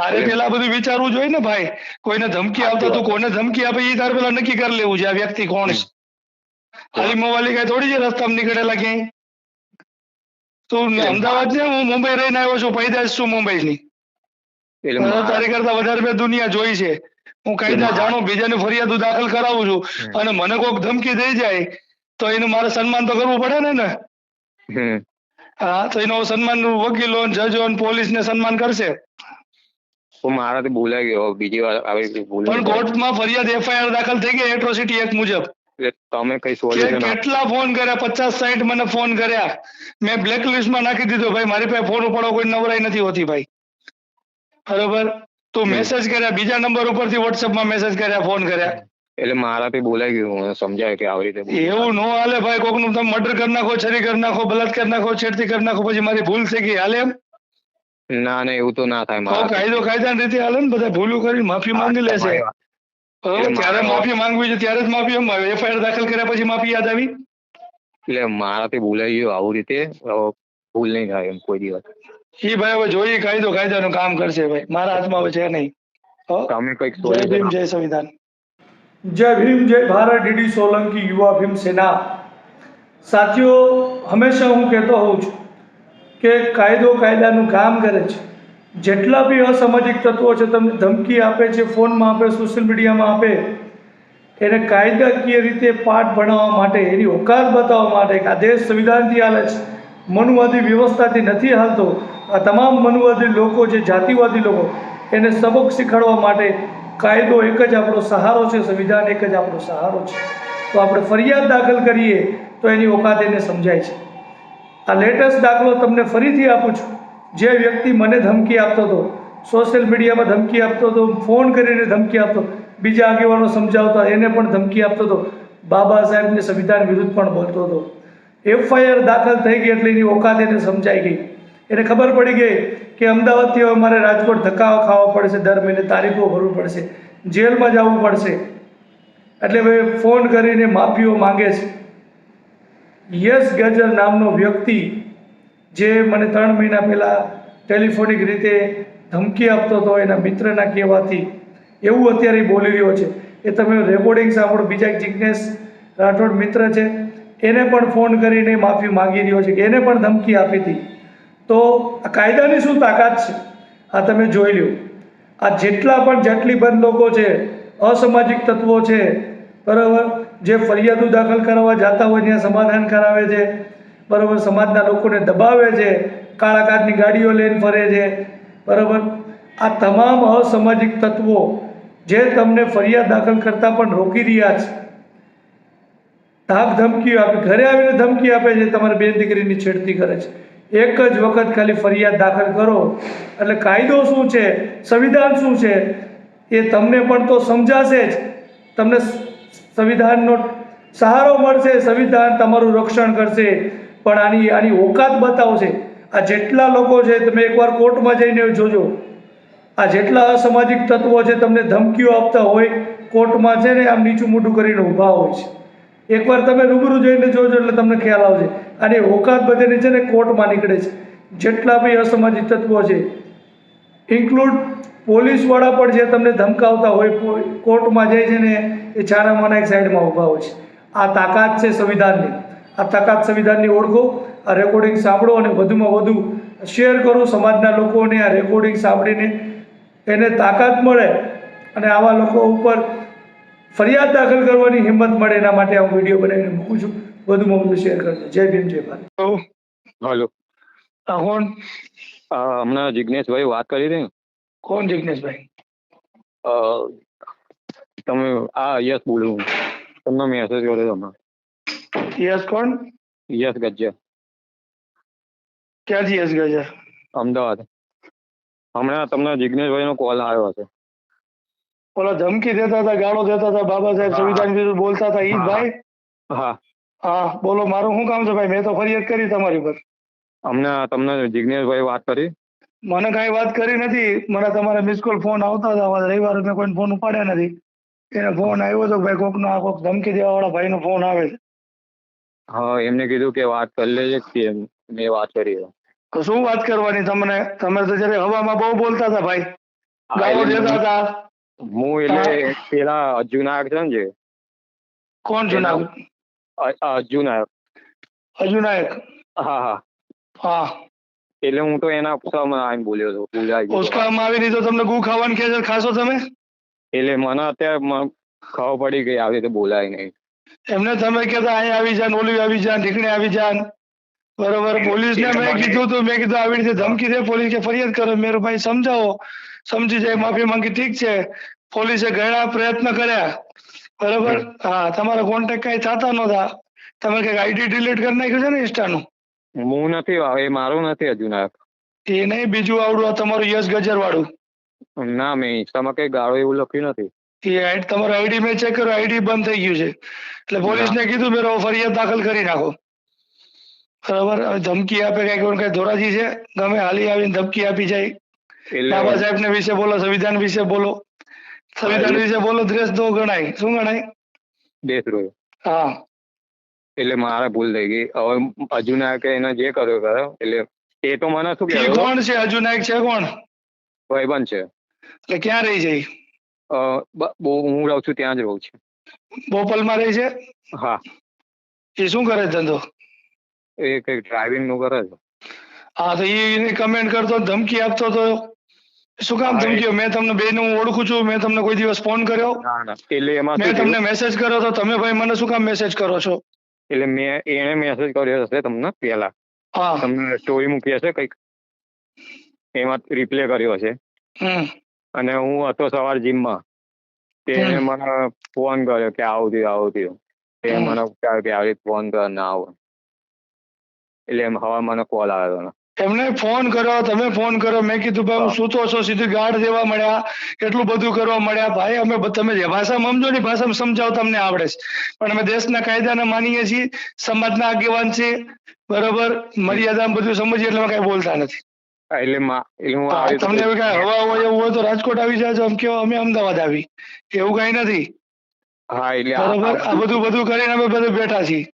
તારે પેલા બધું વિચારવું જોઈએ ને ભાઈ. કોઈને ધમકી આવતા તું કોને ધમકી આપે એ તારે પેલા નક્કી કરી લેવું છે આ વ્યક્તિ કોણ છે. ખાલી મોબાઈલ કઈ થોડી છે રસ્તામાં નીકળેલા ક્યાંય? તું અમદાવાદ છે? હું મુંબઈ રહીને આવ્યો છું પૈદાશ છું મુંબઈ ની તારી કરતા વધારે મેં દુનિયા જોઈ છે. હું કાયદા જાણું બીજાની ફરિયાદો દાખલ કરાવું છું. અને મને કોઈક ધમકી દઈ જાય તો એનું મારે સન્માન તો કરવું પડે ને ને? હા તો એનો સન્માન વકીલો જજો ને પોલીસ ને સન્માન કરશે. તો મારાથી ભૂલાઈ ગયો. બીજી વાર આવી રીતે ભૂલ પણ કોર્ટમાં ફરિયાદ એફઆઈઆર દાખલ થઈ ગઈ એટ્રોસિટી એક્ટ મુજબ. તમે કઈ સોલ્યુશન કેટલા ફોન કર્યા? પચાસ સાઈઠ મને ફોન કર્યા. મેં બ્લેકમાં નાખી દીધો. ભાઈ મારી પાસે ફોન ઉપાડો કોઈ નવરાઈ નથી હોતી ભાઈ. બરોબર? તો મેસેજ કર્યા. બીજા નંબર ઉપરથી વોટ્સએપમાં માં મેસેજ કર્યા ફોન કર્યા. એટલે મારાથી બોલાઈ ગયું. મને સમજાય કે આવી રીતે એવું નો હાલે ભાઈ. કોકનું તમે મર્ડર કરી નાખો છરી કરી નાખો બલાત્કાર નાખો છેડતી કરી નાખો પછી મારી ભૂલ થઈ ગઈ. હાલે એમ. ના ના એવું તો ના થાય મારા કાયદો કાયદા રીતે હાલે ને બધા ભૂલું કરી માફી માંગી લે છે ત્યારે માફી માંગવી છે ત્યારે જ માફી એફઆઈઆર દાખલ કર્યા પછી માફી યાદ આવી? એટલે મારાથી ભૂલાઈ ગયું આવું રીતે. ભૂલ નહીં થાય એમ કોઈ દિવસ. એ ભાઈ હવે જોઈએ કાયદો કાયદાનું કામ કરશે ભાઈ. મારા હાથમાં હવે છે નહીં. હો? તમે કંઈક જય ભીમ જય સંવિધાન. જય ભીમ જય ભારત ડીડી સોલંકી યુવા ભીમ સેના. સાથીઓ હંમેશા હું કહેતો હોઉં છું કે કાયદો કાયદાનું કામ કરે છે. જેટલા બી અસામાજિક તત્વો છે, તમને ધમકી આપે છે, ફોનમાં આપે સોશિયલ મીડિયામાં આપે, એને કાયદાકીય રીતે પાઠ ભણાવવા માટે, એની ઓકાત બતાવવા માટે કે આ દેશ સંવિધાનથી હાલે છે. મનુવાદી વ્યવસ્થાથી નથી હાલતો. આ તમામ મનુવાદી લોકો જે જાતિવાદી લોકો, એને સબક શીખવાડવા માટે કાયદો એક જ આપણો સહારો છે, સંવિધાન એક જ આપણો સહારો છે. તો આપણે ફરિયાદ દાખલ કરીએ, તો એની ઓકાત એને સમજાય છે. આ લેટેસ્ટ દાખલો તમને ફરીથી આપું છું. જે વ્યક્તિ મને ધમકી આપતો હતો સોશિયલ મીડિયામાં ધમકી આપતો હતો ફોન કરીને ધમકી આપતો, બીજા આગેવાનો સમજાવતા એને પણ ધમકી આપતો હતો. બાબા સાહેબને સંવિધાન વિરુદ્ધ પણ બોલતો હતો. એફઆઈઆર દાખલ થઈ ગઈ એટલે એની ઓકાત એને સમજાઈ ગઈ. એને ખબર પડી ગઈ કે અમદાવાદથી હવે મારે રાજકોટ ધક્કા ખાવા પડશે, દર મહિને તારીખો ભરવું પડશે, જેલમાં જવું પડશે. એટલે હવે ફોન કરીને માફીઓ માંગે છે. યસ ગજર નામનો વ્યક્તિ જે મને ત્રણ મહિના પહેલાં ટેલિફોનિક રીતે ધમકી આપતો હતો, એના મિત્રના કહેવાથી. એવું અત્યારે બોલી રહ્યો છે. એ તમે રેકોર્ડિંગ સાંભળો, બીજા એક જિજ્ઞેશ રાઠોડ મિત્ર છે. એને પણ ફોન કરીને માફી માંગી રહ્યો છે કે એને પણ ધમકી આપી હતી. તો આ કાયદાની શું તાકાત છે? આ તમે જોઈ લ્યો. આ જેટલા પણ જેટલી બંધ લોકો છે, અસામાજિક તત્વો છે, બરાબર? જે ફરિયાદો દાખલ કરવા જતા હોય ત્યાં સમાધાન કરાવે છે. બરાબર, સમાજના લોકોને દબાવે છે. કાળા કાચની ગાડીઓ લઈને ફરે છે. બરાબર? આ તમામ અસામાજિક તત્વો જે તમને ફરિયાદ દાખલ કરતાં પણ રોકી રહ્યા છે. ધાક ધમકીઓ આપે, ઘરે આવીને ધમકી આપે છે, તમારી બેન દીકરીની છેડતી કરે છે. એક જ વખત ખાલી ફરિયાદ દાખલ કરો. એટલે કાયદો શું છે? સંવિધાન શું છે? એ તમને પણ તો સમજાશે જ. તમને સંવિધાનનો સહારો મળશે, સંવિધાન તમારું રક્ષણ કરશે. પણ આની આની ઓકાત બતાવશે આ જેટલા લોકો છે, તમે એકવાર કોર્ટમાં જઈને જોજો. આ જેટલા અસામાજિક તત્વો છે, તમને ધમકીઓ આપતા હોય, કોર્ટમાં છે ને આમ નીચું મોટું કરીને ઊભા હોય છે. એકવાર તમે રૂબરૂ જઈને જોજો એટલે તમને ખ્યાલ આવશે. અને ઓકાત બધાની છે ને કોર્ટમાં નીકળે છે. જેટલા બી અસામાજિક તત્વો છે ઇન્ક્લુડ પોલીસવાળા પણ જે તમને ધમકાવતા હોય કોર્ટમાં જાય છે ને એ છાનામાના એક સાઈડમાં ઊભા હોય છે. આ તાકાત છે સંવિધાનની. આ તાકાત સંવિધાનની ઓળખો આ રેકોર્ડિંગ સાંભળો અને વધુમાં વધુ શેર કરો સમાજના લોકોને આ રેકોર્ડિંગ સાંભળીને. એને તાકાત મળે અને આવા લોકો ઉપર ફરિયાદ દાખલ કરવાની હિંમત મળે એના માટે હું વીડિયો બનાવીને મૂકું છું. વધુમાં વધુ શેર કરજો. જય ભીમ જય ભારત. હલો. કોણ હમણાં જિજ્ઞેશભાઈ વાત કરી રહ્યું કોણ જિજ્ઞેશભાઈ અ, તમે આ યસ બોલું. તમને મેસેજ કર્યો તમને યસ કોણ? યસ ગજ્જર. ક્યાંથી યસ ગજા અમદાવાદ. હમણાં તમને જિજ્ઞેશભાઈનો કોલ આવ્યો હશે. ઓલા ધમકી દેતા હતા ગાળો દેતા હતા બાબા સાહેબ. સંવિધાન વિરુદ્ધ બોલતા હતા ઈ ભાઈ હા. હા બોલો મારું શું કામ છે ભાઈ? મેં તો ફરિયાદ કરી તમારી પર હમણાં તમને જિજ્ઞેશભાઈ વાત કરી? મને કાંઈ વાત કરી નથી. મને તમારા મિસ કોલ ફોન આવતા હતા. રવિવારે મેં કોઈ ફોન ઉપાડ્યા નથી. એને ફોન આવ્યો હતો ભાઈ કોકનો આ કોક ધમકી દેવા વાળા ભાઈનો ફોન આવે છે. હા એમને કીધું કે વાત કરી લેજે કે મેં વાત કરી. તો શું વાત કરવાની તમને? તમે તો જયારે હવામાં બહુ બોલતા હતા ભાઈ. ગાળો દેતા હતા. હું એટલે પેલા નાયક છે ને જે. કોણ જુનાગઢ અ- અર્જુન નાયક નાયક હા હા. હા. એટલે હું તો એના ઉપસામાં આવીને બોલ્યો હતો. ઉસકામાં આવી રીતે તમને ગુ ખાવાનું કે ખાશો તમે? એટલે મને અત્યારે ખબર પડી ગઈ આવી રીતે બોલાય નહીં. એમને તમે કહેતા અહીં આવી જાન ઓલી આવી જાન ઢીકણે આવી જાન. બરોબર પોલીસને મેં કીધું તું મેં કીધું આવી રીતે ધમકી દે પોલીસ કે ફરિયાદ કરો. મેં ભાઈ સમજાવો. સમજી જાય માફી માંગી ઠીક છે. પોલીસે ઘણા પ્રયત્ન કર્યા. બરોબર? હા તમારા કોન્ટેક્ટ કઈ થતા નહોતા. તમે કંઈક આઈડી ડિલીટ કરી નાખ્યું છે ને ઇન્સ્ટાનું? હું નથી એ મારું નથી હજુ નાખ. એ નહીં બીજું આવડું તમારું યશ ગજર વાળું ના મેં ઇન્સ્ટામાં કઈ ગાળો એવું લખ્યું નથી. એ તમારું આઈડી મેં ચેક કર્યો આઈડી બંધ થઈ ગયું છે. એટલે પોલીસને કીધું મેરો ફરિયાદ દાખલ કરી નાખો. બરાબર? ધમકી આપે કઈ કોણ કઈ ધોરાજી છે. ગમે હાલી આવીને ધમકી આપી જાય. બાબા સાહેબ ને વિશે બોલો સંવિધાન વિશે બોલો. સંવિધાન વિશે બોલો દ્રેસ દો ગણાય. શું ગણાય? દેશદ્રોહ હા. એટલે મારે ભૂલ થઈ ગઈ. હવે અર્જુન નાયકે એને જે કર્યો કર્યો એટલે એ તો મને શું કે કોણ છે? હજુ નાયક છે કોણ? ભાઈબંધ છે. એટલે ક્યાં રહી બહુ હું રહું છું ત્યાં જ રહું છું. બોપલમાં રહે છે? હા. એ શું કરે ધંધો? એ કઈ ડ્રાઇવિંગનું કરે છે. હા તો એ કમેન્ટ કરતો ધમકી આપતો તો શું કામ ધમકીઓ મેં તમને બે હું ઓળખું છું મેં તમને કોઈ દિવસ ફોન કર્યો? એટલે એમાં મેં તમને મેસેજ કર્યો તો તમે ભાઈ મને શું કામ મેસેજ કરો છો? એટલે મેં એને મેસેજ કર્યો હશે તમને પેલા હા. તમને સ્ટોરી મૂકી હશે કંઈક. એમાં રિપ્લે કર્યો હશે. અને હું હતો સવાર જીમમાં. તેને મને ફોન કર્યો કે આવું થયું આવું થયું. તે મને કહ્યું કે આવી ફોન કર ના આવો. એટલે એમ હવા મને કોલ આવ્યો હતો. એમને ફોન કર્યો તમે ફોન કર્યો. મેં કીધું ભાઈ હું સૂતો છો સીધું ગાઢ દેવા મળ્યા. એટલું બધું કરવા મળ્યા. ભાઈ અમે તમે જે ભાષામાં સમજો ને ભાષા ભાષામાં સમજાવ તમને આવડે છે. પણ અમે દેશના કાયદાને માનીએ છીએ સમાજના આગેવાન છે બરોબર? મર્યાદામાં બધું સમજીએ એટલે કઈ બોલતા નથી. એટલે મા- એટલે રીતે તમને એવું કઈ હવા હોય એવું હોય તો રાજકોટ આવી જાજો આમ કેવો અમે અમદાવાદ આવી. એવું કઈ નથી. હા એટલે આ- બરોબર? આ બધું બધું કરીને અમે બધું બેઠા છીએ.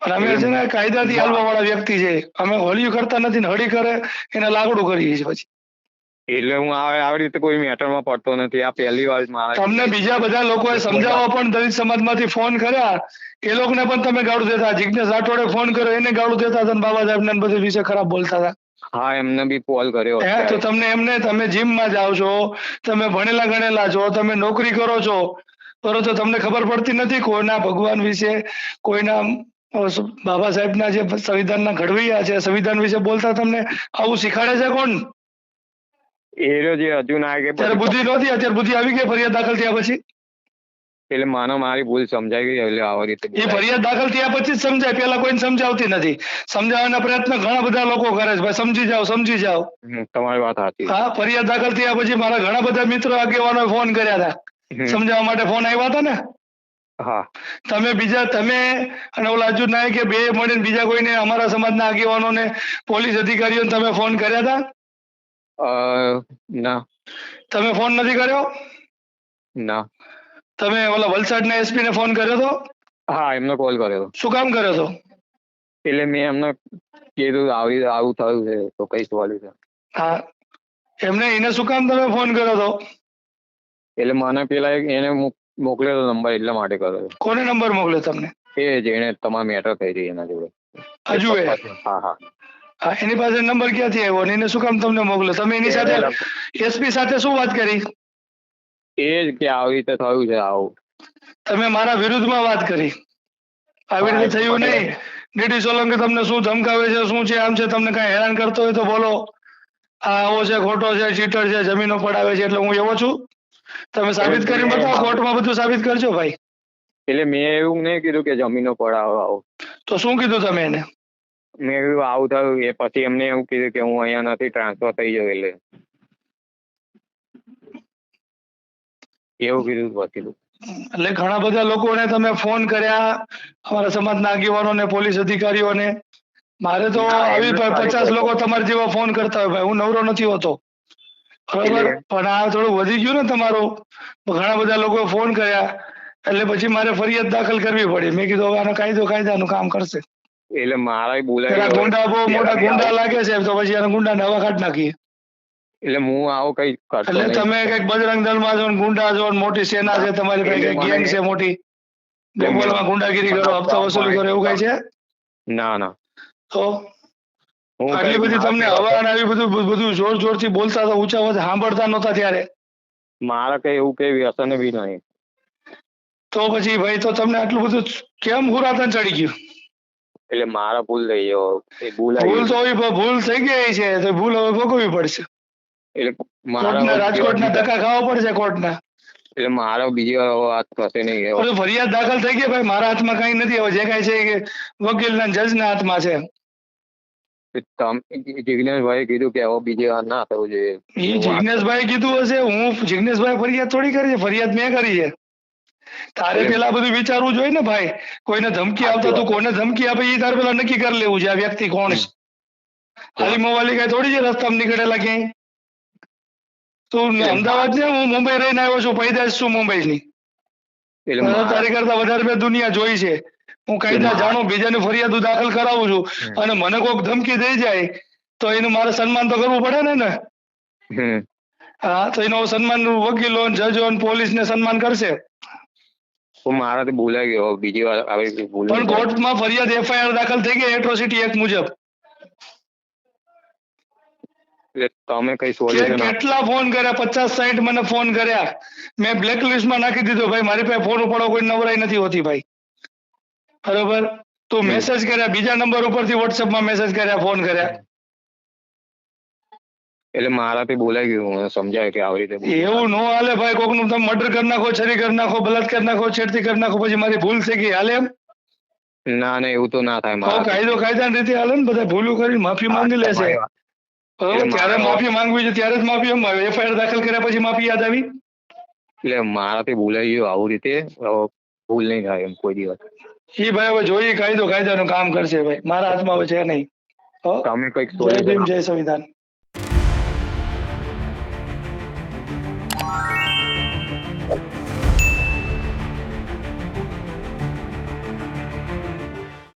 અને અમે છે ને કાયદાથી હાલવા વાળા વ્યક્તિ છે. અમે હોળીઓ કરતા નથી ને હળી કરે એને લાકડું કરીએ છીએ પછી. એટલે હું આવી રીતે કોઈ મેટરમાં પડતો નથી. આ પહેલી વાર તમને બીજા બધા લોકોએ સમજાવવા પણ દલિત સમાજમાંથી ફોન કર્યા. એ લોકોને પણ તમે ગાળું દેતા. જિજ્ઞેશ રાઠોડે ફોન કર્યો. એને ગાળું દેતા હતા બાબા સાહેબ ને બધું વિશે ખરાબ બોલતા હતા. હા એમને બી કોલ કર્યો હે તો તમને એમને તમે જીમમાં જાઓ છો તમે ભણેલા ગણેલા છો તમે નોકરી કરો છો બરોબર તો તમને ખબર પડતી નથી કોઈના ભગવાન વિશે કોઈના બાબા સાહેબ સાહેબના જે સંવિધાનના ઘડવૈયા છે સંવિધાન વિશે બોલતા તમને આવું શીખાડે છે કોણ? એ જે અર્જુન આ કે ત્યારે બુદ્ધિ નહોતી અત્યારે બુદ્ધિ આવી ગઈ ફરિયાદ દાખલ થયા પછી. એટલે માનો મારી ભૂલ સમજાઈ ગઈ એટલે આવી રીતે એ ફરિયાદ દાખલ થયા પછી જ સમજાય પેલા કોઈને સમજાવતી નથી. સમજાવવાના પ્રયત્ન ઘણા બધા લોકો કરે છે. ભાઈ સમજી જાઓ સમજી જાઓ. તમારી વાત સાચી હા ફરિયાદ દાખલ થયા પછી મારા ઘણા બધા મિત્રો આગેવાનો ફોન કર્યા હતા. સમજાવવા માટે ફોન આવ્યા હતા ને? હા. તમે બીજા તમે અને ઓલા અર્જુન નાયકે બે મળીને બીજા કોઈને અમારા સમાજના આગેવાનોને પોલીસ અધિકારીઓને તમે ફોન કર્યા હતા? અ, ના. તમે ફોન નથી કર્યો? ના. તમે ઓલા વલસાડના એસપી ને ફોન કર્યો હતો હા એમનો કોલ કર્યો હતો. શું કામ કર્યો હતો? એટલે મેં એમને કીધું આવી આવું થયું છે તો કઈ સોલ્યુશન હા. એમને એને શું કામ તમે ફોન કર્યો હતો? એટલે મને પેલા એને મોક- મોકલ્યો હતો નંબર એટલા માટે કર્યો. કોને નંબર મોકલ્યો તમને? એ જેને તમામ મેટર થઈ રહી એના જોડે. હજુ એ? હા હા. હા એની પાસે નંબર ક્યાંથી આવ્યો? અને એને શું કામ તમને મોકલ્યો? તમે એની સાથે એસપી સાથે શું વાત કરી? એ જ કે આવી રીતે થયું છે આવું. તમે મારા વિરુદ્ધમાં વાત કરી. આવી રીતે થયું નહીં. ડીડી સોલંકી તમને શું ધમકાવે છે શું છે આમ છે તમને કઈ હેરાન કરતો હોય તો બોલો. આ આવો છે ખોટો છે ચીટર છે જમીનો પડાવે છે એટલે હું એવો છું. તમે સાબિત કરીને બતાવો કોર્ટમાં બધું સાબિત કરજો ભાઈ. એટલે મેં એવું નહીં કીધું કે જમીનો પડાવો આવો. તો શું કીધું તમે એને? મેં કીધું આવું થયું એ પછી એમને એવું કીધું કે હું અહીંયા નથી ટ્રાન્સફર થઈ ગયો એટલે. એવું કીધું પછી એટલે ઘણા બધા લોકોને તમે ફોન કર્યા અમારા સમાજના આગેવાનોને પોલીસ અધિકારીઓને. મારે તો આવી પચાસ લોકો તમારા જેવા ફોન કરતા હોય ભાઈ હું નવરો નથી હોતો. બરોબર? પણ આ થોડું વધી ગયું ને તમારું. ઘણા બધા લોકો ફોન કર્યા એટલે પછી મારે ફરિયાદ દાખલ કરવી પડી. મેં કીધું હવે આનો કાયદો કાયદાનું કામ કરશે. એટલે મારા બોલાય ગુંડા બહુ મોટા ગુંડા લાગે છે તો પછી આના ગુંડા હવા કાઢ નાખીએ. એટલે હું આવો કઈ કરતો એટલે તમે કંઈક બજરંગ દળમાં છો ગુંડા છો મોટી સેના છે તમારી પાસે એટલે ગેંગ છે મોટી ગોપાલમાં ગુંડાગીરી કરો હપ્તા વસૂલી કરો એવું કઈ છે? ના ના. તો આટલી બધી તમને. હવા આવી બધું બધું જોરથી બોલતા હતા ઊંચા અવાજે સાંભળતા નહોતા ત્યારે. મારે કઈ એવું કઈ વ્યસન બી નહીં. તો પછી ભાઈ તો તમને આટલું બધું કેમ હુરાતન ચડી ગયું? એટલે મારા ભૂલ થઈ ગયો. ભૂલ તો ભૂલ થઈ ગઈ છે તો ભૂલ હવે ભોગવવી પડશે. રાજકોટના ધક્કા ખાવા પડશે કોર્ટના. એટલે મારા બીજી વાર હવે વાત થશે નહીં એવો. હવે ફરિયાદ દાખલ થઈ ગઈ ભાઈ મારા હાથમાં કઈ નથી. હવે જે કાંઈ છે એ વકીલના જજના હાથમાં છે. તમ જિગ્નેશભાઈ કીધું કે હવે બીજી વાર ના થવું જોઈએ. એ જિગ્નેશભાઈ કીધું હશે હું જિગ્નેશભાઈ ફરિયાદ થોડી કરી છે. ફરિયાદ મેં કરી છે. તારે એમ. પેલા બધું વિચારવું જોઈએ ને ભાઈ. કોઈને ધમકી આપતો તું કોને ધમકી આપે એ તારે પેલા નક્કી કરી લેવું છે આ વ્યક્તિ કોણ છે. ખાલી મોવાલી કઈ થોડી છે રસ્તામાં નીકળેલા ક્યાંય? તું. અમદાવાદ છે હું મુંબઈ રહીને આવ્યો છું પૈદાશ છું મુંબઈની. એટલે મને તારી કરતા વધારે મેં દુનિયા જોઈ છે. હું કાયદા. જાણું બીજાની ફરિયાદ દાખલ કરાવું છું. અને મને કોઈક ધમકી દઈ જાય તો એનું મારે સન્માન તો કરવું પડે ને ને હા તો એનો સન્માન વકીલો જજો ને પોલીસ ને સન્માન કરશે. મારાથી ભૂલાઈ ગયો. બીજી વાર આવી ભૂલ પણ કોર્ટમાં ફરિયાદ એફઆઈઆર દાખલ થઈ ગઈ એટ્રોસિટી એક્ટ મુજબ. તમે કઈ કે સોલ્યુશન કેટલા ફોન કર્યા? પચાસ સાઠ મને ફોન કર્યા. મેં બ્લેકમાં નાખી દીધો. ભાઈ મારી પાસે ફોન ઉપાડો કોઈ નવરાઈ નથી હોતી ભાઈ. બરોબર? તું હમ. મેસેજ કર્યા. બીજા નંબર ઉપરથી WhatsApp માં મેસેજ કર્યા ફોન કર્યા. એટલે મારાથી બોલાઈ ગયું. મને સમજાય કે આવી રીતે બોલ. એવું નો હાલે ભાઈ. કોકનું તમે મર્ડર કરી નાખો છરી કરી નાખો બલાત્કાર નાખો છેડતી કરી નાખો પછી મારી ભૂલ થઈ ગઈ. હાલે એમ? ના ના એવું તો ના થાય તો મારાથી. કાયદો કાયદાની રીતે હાલે ને? બધા ભૂલું કરીને માફી માંગી લેશે તમારી વાત. બરોબર એટલે ત્યારે માફી માંગવી છે ત્યારે જ માફી એફઆઈઆર દાખલ કર્યા પછી માફી યાદ આવી? એટલે મારાથી ભૂલાઈ ગયું આવું રીતે. ભૂલ નહીં થાય એમ કોઈ દિવસ. એ ભાઈ હવે જોઈએ કાયદો કાયદાનું કામ કરશે ભાઈ. મારા હાથમાં હવે છે નહીં? તમે કંઈક જય ભીમ જય સંવિધાન.